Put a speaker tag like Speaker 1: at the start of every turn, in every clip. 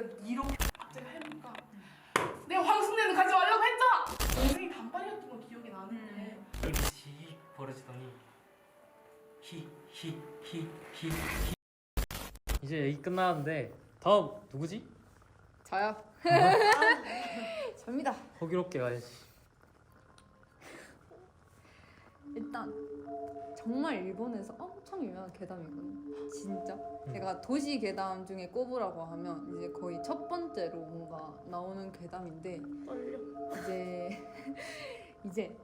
Speaker 1: 진짜 이렇게 갑자기 해보니까 내가 황승래는 가지 말라고 했잖아. 동생이 단발이었던 거 기억이 나는데
Speaker 2: 입이 씩 벌어지더니 히히히히 히. 이제 얘기 끝나는데 다음 누구지?
Speaker 3: 저요. 접니다.
Speaker 2: 호기롭게 가야지.
Speaker 3: 일단 정말 일본에서 엄청 유명한 괴담이거든요. 진짜. 제가 도시 괴담 중에 꼽으라고 하면 이제 거의 첫 번째로 뭔가 나오는 괴담인데
Speaker 1: 떨려.
Speaker 3: 이제 이제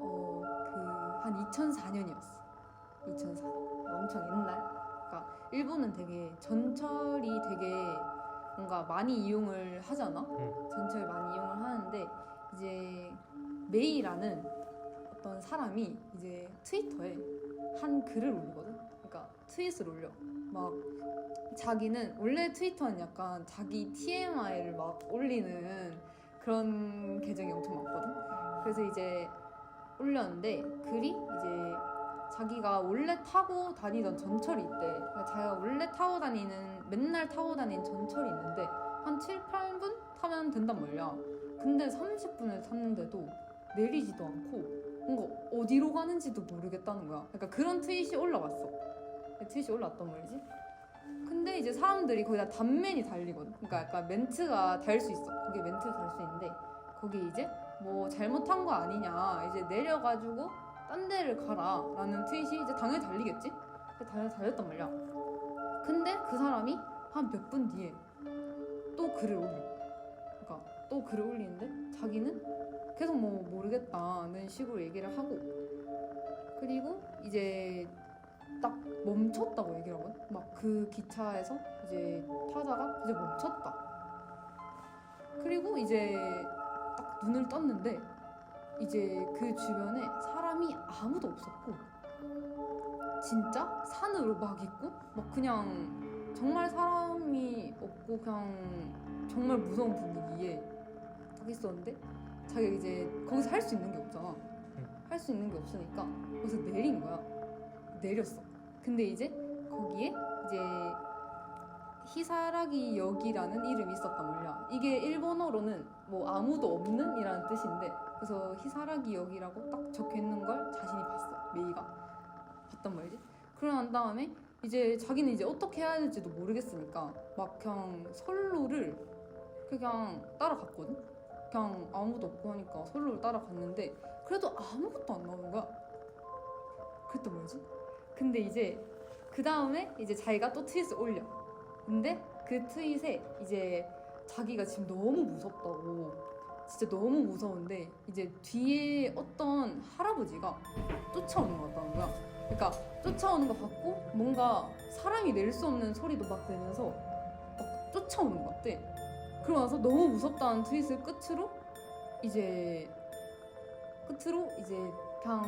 Speaker 3: 어 그 한 2004년이었어. 2004. 엄청 옛날. 그러니까 일본은 되게 전철이 되게 뭔가 많이 이용을 하잖아.
Speaker 2: 응.
Speaker 3: 전철 많이 이용을 하는데 이제 메이라는 어떤 사람이 이제 트위터에 한 글을 올리거든. 그러니까 트윗을 올려. 막 자기는 원래 트위터는 약간 자기 TMI를 막 올리는 그런 계정이 엄청 많거든. 그래서 이제 올렸는데 글이 이제 자기가 원래 타고 다니던 전철이 있대. 그러니까 자기가 원래 타고 다니는 맨날 타고 다니는 전철이 있는데 한 7, 8분 타면 된단 말이야. 근데 30분을 탔는데도 내리지도 않고 뭔가 어디로 가는지도 모르겠다는 거야. 그러니까 그런 트윗이 올라왔어. 트윗이 올라왔단 말이지. 근데 이제 사람들이 거의 다 단면이 달리거든. 그러니까 약간 멘트가 달 수 있어. 거기 멘트가 달 수 있는데 거기 이제 뭐 잘못한 거 아니냐. 이제 내려가지고 딴 데를 가라 라는 트윗이 이제 당연히 달리겠지. 당연히 달렸단 말이야. 근데 그 사람이 한 몇 분 뒤에 또 글을 올려. 그러니까 또 글을 올리는데 자기는 계속 뭐 모르겠다는 식으로 얘기를 하고 그리고 이제 딱 멈췄다고 얘기를 하거든. 막 그 기차에서 이제 타다가 이제 멈췄다. 그리고 이제 딱 눈을 떴는데 이제 그 주변에 사람이 아무도 없었고 진짜 산으로 막 있고 막 그냥 정말 사람이 없고 그냥 정말 무서운 분위기에 딱 있었는데 자기가 이제 거기서 할 수 있는 게 없잖아. 할 수 있는 게 없으니까 거기서 내린 거야. 내렸어. 근데 이제 거기에 이제 히사라기 역이라는 이름이 있었단 말이야. 이게 일본어로는 뭐 아무도 없는 이라는 뜻인데 그래서 히사라기 역이라고 딱 적혀 있는 걸 자신이 봤어. 메이가 봤단 말이지. 그러고 난 다음에 이제 자기는 이제 어떻게 해야 될지도 모르겠으니까 막 그냥 선로를 그냥 따라갔거든. 그냥 아무도 없고 하니까 선로를 따라갔는데 그래도 아무것도 안 나오는 거야. 그랬단 말이지. 근데 이제 그 다음에 이제 자기가 또 트윗을 올려. 근데 그 트윗에 이제 자기가 지금 너무 무섭다고 진짜 너무 무서운데 이제 뒤에 어떤 할아버지가 쫓아오는 것 같다는 거야. 그러니까 쫓아오는 것 같고 뭔가 사람이 낼 수 없는 소리도 막 내면서 막 쫓아오는 것 같대. 그러고 나서 너무 무섭다는 트윗을 끝으로 이제 끝으로 이제 그냥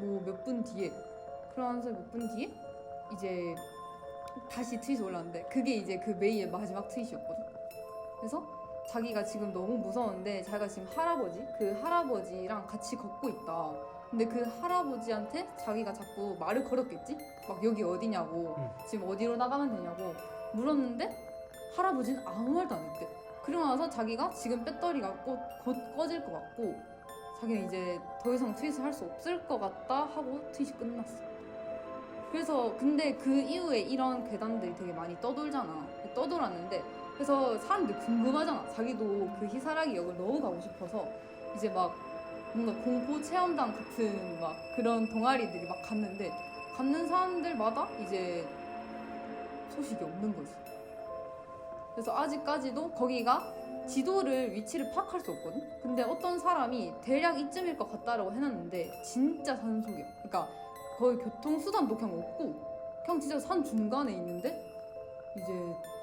Speaker 3: 뭐 몇 분 뒤에 그러면서 몇 분 뒤에 이제 다시 트윗이 올랐는데 그게 이제 그 메이의 마지막 트윗이었거든. 그래서 자기가 지금 너무 무서운데 자기가 지금 할아버지 그 할아버지랑 같이 걷고 있다. 근데 그 할아버지한테 자기가 자꾸 말을 걸었겠지? 막 여기 어디냐고
Speaker 2: 응.
Speaker 3: 지금 어디로 나가면 되냐고 물었는데 할아버지는 아무 말도 안 했대. 그러고 나서 자기가 지금 배터리가 곧, 곧 꺼질 것 같고 자기는 이제 더 이상 트윗을 할 수 없을 것 같다 하고 트윗이 끝났어. 그래서 근데 그 이후에 이런 괴담들이 되게 많이 떠돌잖아. 떠돌았는데 그래서 사람들 궁금하잖아. 자기도 그 히사라기 역을 너무 가고 싶어서 이제 막 뭔가 공포 체험단 같은 막 그런 동아리들이 막 갔는데 갔는 사람들마다 이제 소식이 없는 거지. 그래서 아직까지도 거기가 지도를 위치를 파악할 수 없거든. 근데 어떤 사람이 대략 이쯤일 것 같다라고 해놨는데 진짜 산 속이야. 그러니까 거의 교통 수단도 그냥 없고 그냥 진짜 산 중간에 있는데 이제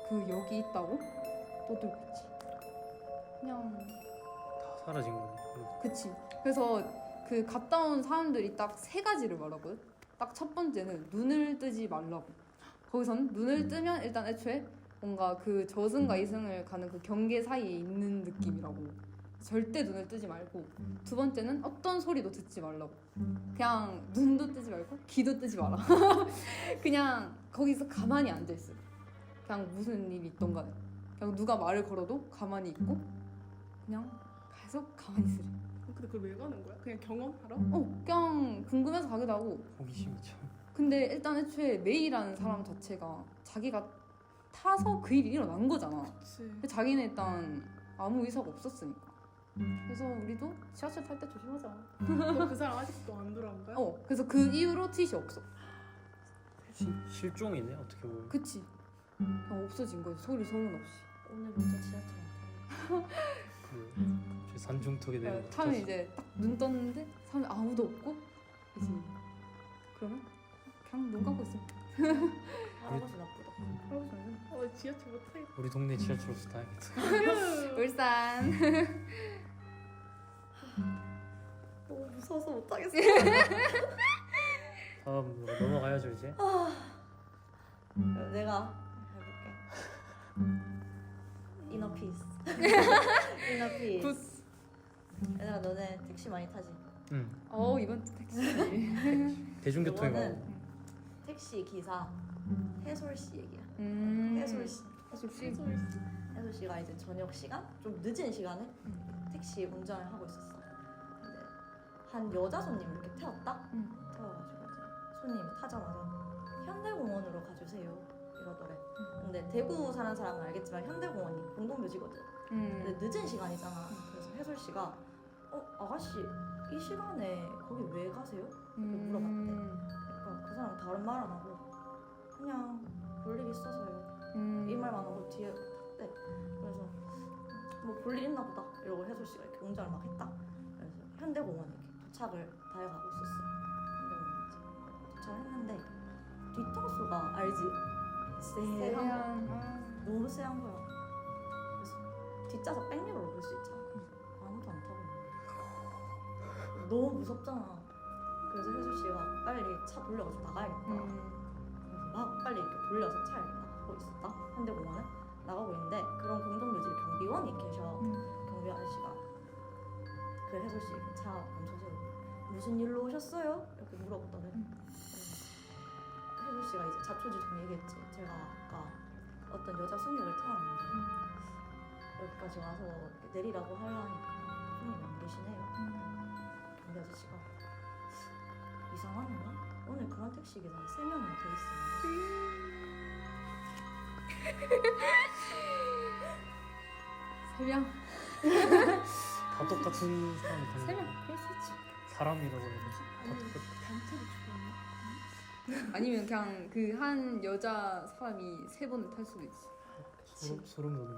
Speaker 3: 그 역이 있다고 떠들고 있지. 그냥
Speaker 2: 다 사라진 거네.
Speaker 3: 그치. 그래서 그 갔다 온 사람들이 딱 세 가지를 말하거든. 딱 첫 번째는 눈을 뜨지 말라고. 거기서는 눈을 뜨면 일단 애초에 뭔가 그 저승과 이승을 가는 그 경계 사이에 있는 느낌이라고. 절대 눈을 뜨지 말고. 두 번째는 어떤 소리도 듣지 말라고. 그냥 눈도 뜨지 말고 귀도 뜨지 마라. 그냥 거기서 가만히 앉아 있어. 그냥 무슨 일이 있던 간에. 그냥 누가 말을 걸어도 가만히 있고 그냥 계속 가만히 있으래.
Speaker 1: 근데 그걸 왜 가는 거야? 그냥 경험하러?
Speaker 3: 어 그냥 궁금해서 가기도 하고
Speaker 2: 호기심이 참.
Speaker 3: 근데 일단 애초에 메이라는 사람 자체가 자기가 타서 그 일이 일어난 거잖아.
Speaker 1: 그치.
Speaker 3: 근데 자기는 일단 아무 의사가 없었으니까. 그래서 우리도 지하철 탈 때 조심하자.
Speaker 1: 그 사람 아직도 안 돌아온 거야?
Speaker 3: 어, 그래서 그 이후로 트윗이 없어.
Speaker 2: 시, 실종이네 어떻게 보면.
Speaker 3: 그치? 그냥 없어진 거지. 소리 소문 없이.
Speaker 4: 오늘부터 지하철 안 타요.
Speaker 2: 그 산중턱에 내려.
Speaker 3: 어, 타면 이제 딱 눈 떴는데 사람이 아무도 없고 이제 그러면 그냥 눈 감고 있어.
Speaker 4: 할아버지 나쁘다.
Speaker 1: 어 지하철 못 타겠다.
Speaker 2: 우리 동네 지하철로서 다행이다.
Speaker 3: 울산.
Speaker 4: 너무 무서워서 못 하겠어.
Speaker 2: 다음으로 넘어가야죠 이제.
Speaker 4: 내가 해볼게. 이너 피스. 이너 피스. 얘들아 너네 택시 많이 타지?
Speaker 2: 응.
Speaker 3: 어 이번 택시.
Speaker 2: 대중교통이
Speaker 4: 이거는
Speaker 2: 많아.
Speaker 4: 택시 기사 해솔 씨 얘기야.
Speaker 3: 음.
Speaker 4: 해솔 씨.
Speaker 3: 해솔 씨.
Speaker 4: 해솔 씨가 이제 저녁 시간 좀 늦은 시간에 택시 운전을 하고 있었어. 근데 한 여자 손님 이렇게 태웠다.
Speaker 3: 응.
Speaker 4: 태워가지고 이제 손님 타자마자 현대공원으로 가주세요 이러더래. 근데 대구 사는 사람은 알겠지만 현대공원이 공동묘지거든. 근데
Speaker 3: 음.
Speaker 4: 늦은 시간이잖아. 그래서 해솔 씨가 어 아가씨 이 시간에 거기 왜 가세요? 물어봤대. 사람 다른 말 안 하고 그냥 볼일 있어서요.
Speaker 3: 음.
Speaker 4: 이 말만 하고 뒤에 네. 그래서 뭐 볼 일 있나 보다 이러고 해솔 씨가 이렇게 운전을 막 했다. 그래서 현대공원에 이렇게 도착을 다해가고 있었어. 현대공원 이제 도착을 했는데 뒤통수가 알지? 쎄한 거. 너무 쎄한 거야. 그래서 뒷좌석 백미러로 볼 수 있잖아. 아무도 안 타고 있는 거야. 너무 무섭잖아. 그래서 혜수 씨가 빨리 차 돌려가지고 나가야겠다.
Speaker 3: 음.
Speaker 4: 그래서 막 빨리 이렇게 돌려서 차를 나가고 있었다. 현대공원에 나가고 있는데 그런 공동묘지 경비원이 계셔.
Speaker 3: 음.
Speaker 4: 경비 아저씨가 그 혜수 씨차 멈춰서 무슨 일로 오셨어요? 이렇게 물어보더래.
Speaker 3: 음.
Speaker 4: 혜수 씨가 이제 자초지 좀 얘기했지. 제가 아까 어떤 여자 손님을 태웠는데
Speaker 3: 음.
Speaker 4: 여기까지 와서 내리라고 하려니까 손님이 안 계시네요. 경비 아저씨가 이상하네요. 오늘 그런 택시 기사 세 명이나 돼 있었는데
Speaker 3: 세 명.
Speaker 2: 다 똑같은 사람이 타는
Speaker 3: 세
Speaker 2: 거야.
Speaker 3: 명. 그럴 수 있지.
Speaker 2: 사람이라고 해야 되지. 다.
Speaker 1: 단체로?
Speaker 3: 아니면 그냥 그 한 여자 사람이 세 번을 탈 수도 있지.
Speaker 2: 소름 소름 돋네.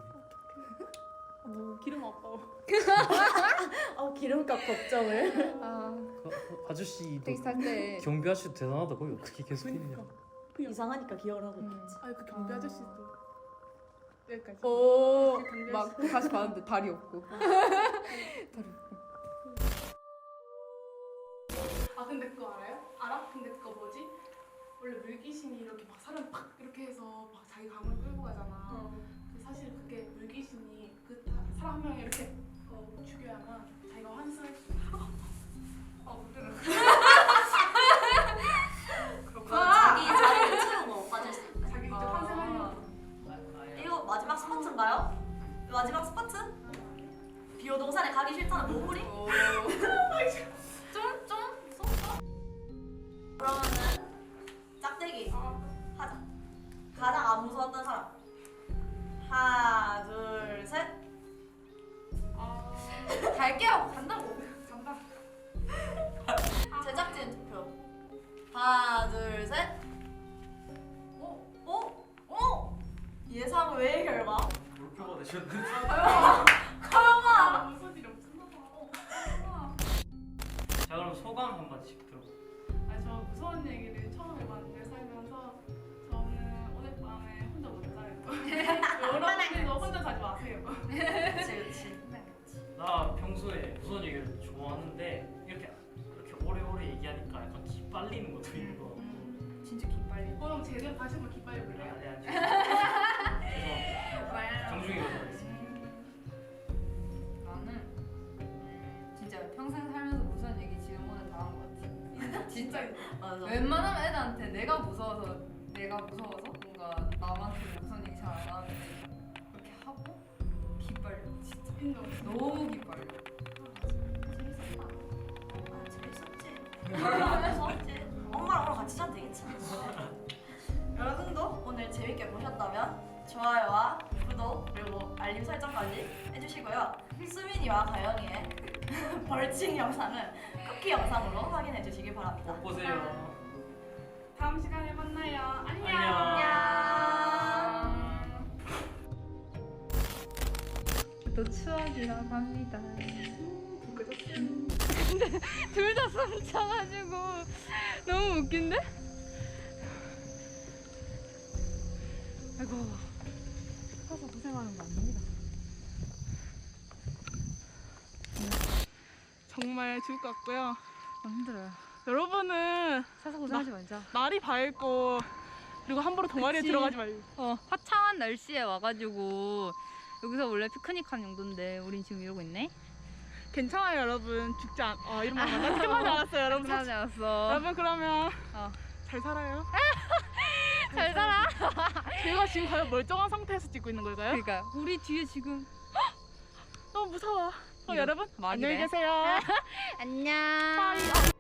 Speaker 1: 뭐 기름 아까워.
Speaker 4: 아 기름값 걱정을
Speaker 2: 아그 아- 아저씨도
Speaker 3: 택시 탈 때.
Speaker 2: 경비 아저씨 대단하다. 거기 어떻게 계속 있냐.
Speaker 1: 그니까. 그냥
Speaker 4: 이상하니까 하고
Speaker 3: 음.
Speaker 4: 있겠지.
Speaker 1: 아니 그 경비 아저씨도 여기까지.
Speaker 3: 오,
Speaker 1: 경비
Speaker 3: 막 다시 봤는데 다리 없고. 다리 없고.
Speaker 1: 아 근데 그거 알아요? 알아? 근데 그거 뭐지? 원래 물귀신이 이렇게 막 사람 팍 이렇게 해서 막 자기 감을 끌고 가잖아. 근데 사실 그게 물귀신이 그 다- 사람 한 명을 이렇게 어, 죽여야만 자기가 환생할 수 있어. 아 못들어.
Speaker 4: 자기 자리를 채우고 빠질 수 있다.
Speaker 1: 자기 이제 환생하려고.
Speaker 4: 이거 마지막 스파트인가요? 마지막 스파트? 비오동산에 가기 싫다는 노후리? 좀, 좀 무섭다. 그러면은 짝대기 하자. 가장 안 무서웠던 사람. 하나, 둘, 셋.
Speaker 1: 아
Speaker 3: 갈게요. 간다고.
Speaker 1: 간다.
Speaker 4: 제작진 투표. 하나, 둘, 셋.
Speaker 1: 오.
Speaker 4: 오, 오. 예상 외의 결과.
Speaker 2: 물표가 되셨는데.
Speaker 1: 아 무슨 일이 없었나 봐. 어.
Speaker 2: 자 그럼 소감 한 마디씩
Speaker 4: 맞아.
Speaker 3: 웬만하면 애들한테 내가 무서워서 내가 무서워서 뭔가 남한테 무서운 얘기 잘안 하는데 그렇게 하고
Speaker 5: 기빨려 진짜
Speaker 1: 인정.
Speaker 5: 너무 기빨려
Speaker 4: 재밌었다. 아 재밌었지. 재밌었지. 좋아요와 구독 그리고 알림 설정까지 해주시고요. 수민이와 가영이의 벌칙 영상은 쿠키 영상으로 확인해 주시기 바랍니다.
Speaker 2: 꼭 보세요.
Speaker 1: 다음 시간에 만나요. 안녕.
Speaker 3: 또 추억이라고 합니다. 근데 둘 다 숨차가지고 너무 웃긴데? 아이고 가서 고생하는 거 아닙니다.
Speaker 1: 정말 좋을 것 같고요.
Speaker 3: 너무 힘들어요.
Speaker 1: 여러분은
Speaker 3: 사서 고생하지 말자.
Speaker 1: 날이 밝고 그리고 함부로 동아리에
Speaker 3: 그치.
Speaker 1: 들어가지 말고.
Speaker 3: 어 화창한 날씨에 와가지고 여기서 원래 피크닉 한 용도인데 우린 지금 이러고 있네.
Speaker 1: 괜찮아요, 여러분. 죽지 않. 어, 이런 말 하나 끝나지 않았어요, 여러분.
Speaker 3: 끝나지 않았어.
Speaker 1: 여러분 그러면
Speaker 3: 어.
Speaker 1: 잘 살아요.
Speaker 3: 잘 살아.
Speaker 1: 저희가 지금 과연 멀쩡한 상태에서 찍고 있는 걸까요?
Speaker 3: 그러니까 우리 뒤에 지금
Speaker 1: 너무 무서워. 어,
Speaker 3: 이거
Speaker 1: 여러분. 안녕히 계세요.
Speaker 3: 안녕.
Speaker 1: 빠이.